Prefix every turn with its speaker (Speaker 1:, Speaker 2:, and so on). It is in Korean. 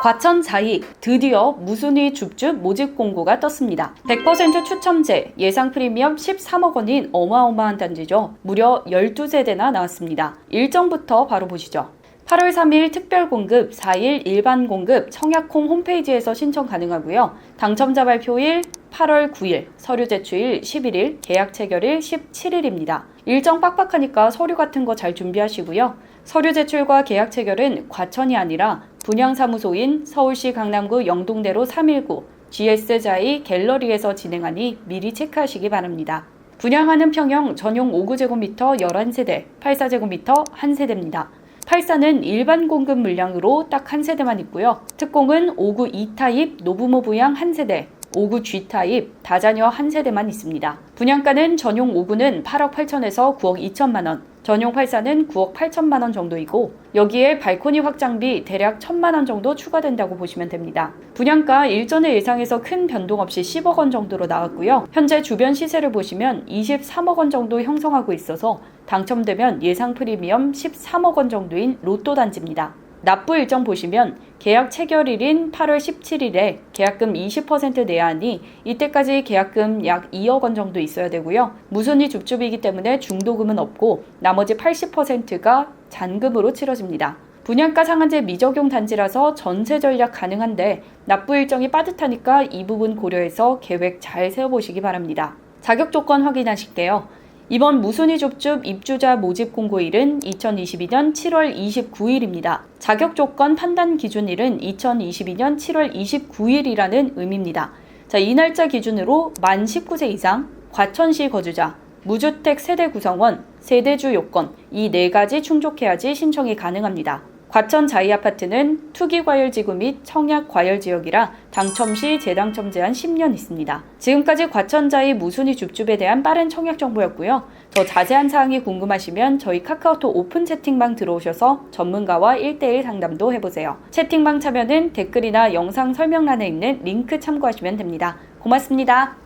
Speaker 1: 과천 자이 드디어 무순위 줍줍 모집 공고가 떴습니다. 100% 추첨제 예상 프리미엄 13억 원인 어마어마한 단지죠. 무려 12세대나 나왔습니다. 일정부터 바로 보시죠. 8월 3일 특별 공급, 4일 일반 공급 청약홈 홈페이지에서 신청 가능하고요. 당첨자 발표일 8월 9일, 서류 제출일 11일, 계약 체결일 17일입니다. 일정 빡빡하니까 서류 같은 거 잘 준비하시고요. 서류 제출과 계약 체결은 과천이 아니라 분양사무소인 서울시 강남구 영동대로 319 GS자이 갤러리에서 진행하니 미리 체크하시기 바랍니다. 분양하는 평형 전용 5구제곱미터 11세대, 84제곱미터 1세대입니다. 84는 일반 공급 물량으로 딱 한 세대만 있고요. 특공은 5구 2타입 노부모 부양 한 세대, 5구 G타입 다자녀 한 세대만 있습니다. 분양가는 전용 5구는 8억 8천에서 9억 2천만 원, 전용 84는 9억 8천만 원 정도이고 여기에 발코니 확장비 대략 1천만 원 정도 추가된다고 보시면 됩니다. 분양가 일전의 예상에서 큰 변동 없이 10억 원 정도로 나왔고요. 현재 주변 시세를 보시면 23억 원 정도 형성하고 있어서 당첨되면 예상 프리미엄 13억 원 정도인 로또 단지입니다. 납부 일정 보시면 계약 체결일인 8월 17일에 계약금 20% 내야 하니 이때까지 계약금 약 2억 원 정도 있어야 되고요. 무순위 줍줍이기 때문에 중도금은 없고 나머지 80%가 잔금으로 치러집니다. 분양가 상한제 미적용 단지라서 전세 전략 가능한데 납부 일정이 빠듯하니까 이 부분 고려해서 계획 잘 세워보시기 바랍니다. 자격 조건 확인하실게요. 이번 무순위 줍줍 입주자 모집 공고일은 2022년 7월 29일입니다. 자격 조건 판단 기준일은 2022년 7월 29일이라는 의미입니다. 자, 이 날짜 기준으로 만 19세 이상, 과천시 거주자, 무주택 세대 구성원, 세대주 요건 이 네 가지 충족해야지 신청이 가능합니다. 과천 자이 아파트는 투기과열지구 및 청약과열지역이라 당첨 시 재당첨 제한 10년 있습니다. 지금까지 과천 자이 무순위 줍줍에 대한 빠른 청약 정보였고요. 더 자세한 사항이 궁금하시면 저희 카카오톡 오픈 채팅방 들어오셔서 전문가와 1대1 상담도 해보세요. 채팅방 참여는 댓글이나 영상 설명란에 있는 링크 참고하시면 됩니다. 고맙습니다.